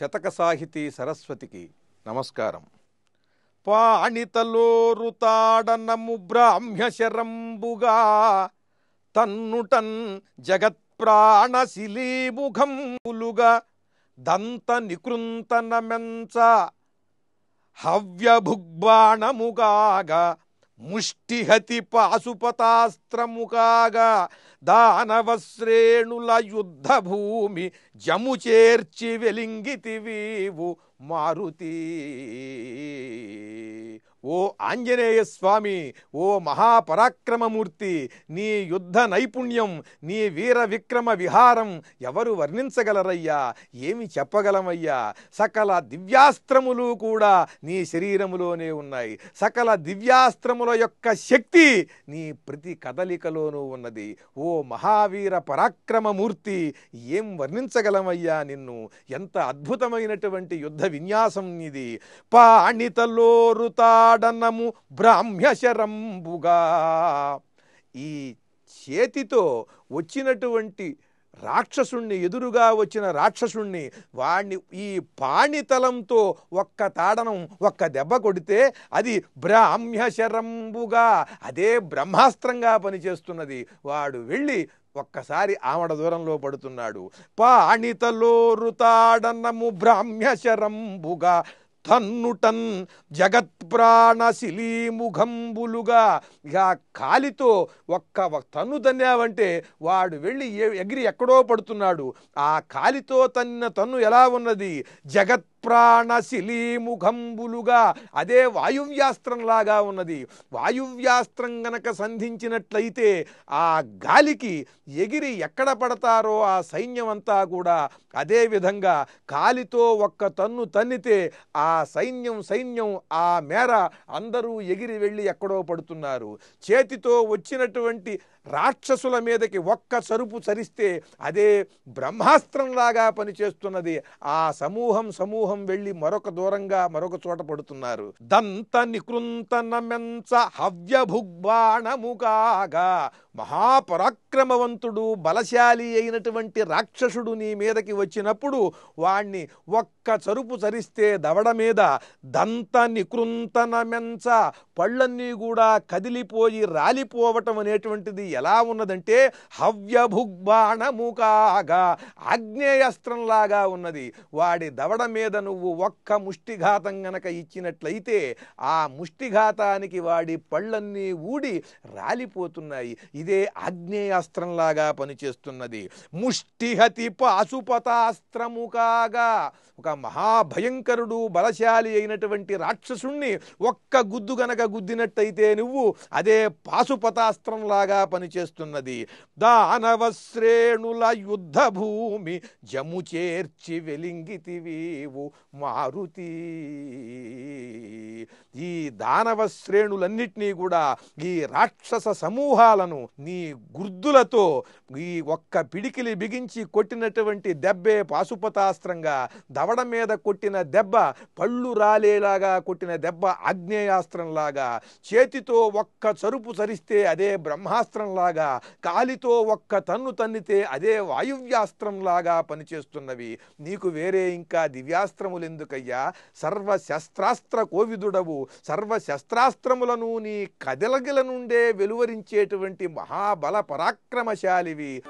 శతక సాహితీ సరస్వతికి నమస్కారం. పాణితలోరుతాడనము బ్రాహ్మ్యశరంబుగా తన్నుటన్ జగత్ప్రాణశిలీముఖంబులుగా దంత నికృంతనమెంచ హవ్యభుగ్బాణముగాగా ముష్టిహతి పాశుపతాస్త్రముకాగా దానవశ్రేణుల యుద్ధ భూమి జము చేర్చి వెలింగితివీవు మారుతి. ఓ ఆంజనేయ స్వామి ఓ మహాపరాక్రమమూర్తి నీ యుద్ధ నైపుణ్యం నీ వీర విక్రమ విహారం ఎవరు వర్ణించగలరయ్యా? ఏమి చెప్పగలమయ్యా? సకల దివ్యాస్త్రములు కూడా నీ శరీరములోనే ఉన్నాయి. సకల దివ్యాస్త్రముల యొక్క శక్తి నీ ప్రతి కదలికలోనూ ఉన్నది. ఓ మహావీర పరాక్రమమూర్తి ఏం వర్ణించగలమయ్యా నిన్ను? ఎంత అద్భుతమైనటువంటి యుద్ధ విన్యాసం ఇది పాణితలోరుతాడనము బ్రాహ్మ్యశరంబుగా ఈ చేతితో వచ్చినటువంటి రాక్షసుణ్ణి ఎదురుగా వచ్చిన రాక్షసుణ్ణి వాణ్ణి ఈ పాణితలంతో ఒక్క తాడనం ఒక్క దెబ్బ కొడితే అది బ్రాహ్మ్యశరంబుగా అదే బ్రహ్మాస్త్రంగా పనిచేస్తున్నది. వాడు వెళ్ళి ఒక్కసారి ఆమడ దూరంలో పడుతున్నాడు. పాణితలోరుతాడన్నము బ్రాహ్మ్యశరంబుగా తన్నుటన్ జగత్ప్రాణశిలీముఖంబులుగా. ఇక కాలితో ఒక్క తన్ను తన్నావంటే వాడు వెళ్ళి ఎగిరి ఎక్కడో పడుతున్నాడు. ఆ కాలితో తన్న తన్ను ఎలా ఉన్నది? జగత్ ప్రాణశిలీముఖంబులుగా. అదే వాయువ్యాస్త్రంలాగా ఉన్నది. వాయువ్యాస్త్రం గనక సంధించినట్లయితే ఆ గాలికి ఎగిరి ఎక్కడ పడతారో ఆ సైన్యం అంతా కూడా అదే విధంగా కాలితో ఒక్క తన్ను తన్నితే ఆ సైన్యం సైన్యం ఆ మేర అందరూ ఎగిరి వెళ్ళి ఎక్కడో పడుతున్నారు. చేతితో వచ్చినటువంటి రాక్షసుల మీదకి ఒక్క సరుపు సరిస్తే అదే బ్రహ్మాస్త్రంలాగా పనిచేస్తున్నది. ఆ సమూహం సమూహం వెళ్ళి మరొక దూరంగా మరొక చోట పడుతున్నారు. దంత నికృంతనమెంచ హవ్యభుగ్బాణముగాగా మహాపరాక్రమవంతుడు బలశాలి అయినటువంటి రాక్షసుడు నీ మీదకి వచ్చినప్పుడు వాణ్ణి ఒక్క చరుపు చరిస్తే దవడ మీద దంత నికృంతనమెంచ పళ్ళన్నీ కూడా కదిలిపోయి రాలిపోవటం అనేటువంటిది ఎలా ఉన్నదంటే హవ్యభుగ్బాణముకాగా ఆగ్నేయాస్త్రంలాగా ఉన్నది. వాడి దవడ మీద నువ్వు ఒక్క ముష్టిఘాతం గనక ఇచ్చినట్లయితే ఆ ముష్టిఘాతానికి వాడి పళ్ళన్నీ ఊడి రాలిపోతున్నాయి. ఇదే ఆగ్నేయాస్త్రంలాగా పనిచేస్తున్నది. ముష్టిహతి పాశుపతాస్త్రము కాగా ఒక మహాభయంకరుడు బలశాలి అయినటువంటి రాక్షసుణ్ణి ఒక్క గుద్దు గనక గుద్దినట్టయితే నువ్వు అదే పాశుపతాస్త్రంలాగా పనిచేస్తున్నది. దానవశ్రేణుల యుద్ధ భూమి జము చేర్చి వెలింగితివీవు మారుతి. ఈ దానవ శ్రేణులన్నిటినీ కూడా ఈ రాక్షస సమూహాలను నీ గుర్దులతో ఈ ఒక్క పిడికిలి బిగించి కొట్టినటువంటి దెబ్బే పాశుపతాస్త్రంగా దవడ మీద కొట్టిన దెబ్బ పళ్ళు రాలేలాగా కొట్టిన దెబ్బ ఆగ్నేయాస్త్రంలాగా చేతితో ఒక్క చరుపు సరిస్తే అదే బ్రహ్మాస్త్రంలాగా కాలితో ఒక్క తన్ను తన్నితే అదే వాయువ్యాస్త్రంలాగా పనిచేస్తున్నవి. నీకు వేరే ఇంకా దివ్యాస్త్రములు ఎందుకయ్యా సర్వ శస్త్రాస్త్ర కోవిదుడవు. సర్వశస్త్రాస్త్రములను నీ కదలగిల నుండే వెలువరించేటువంటి మహాబల పరాక్రమశాలివి.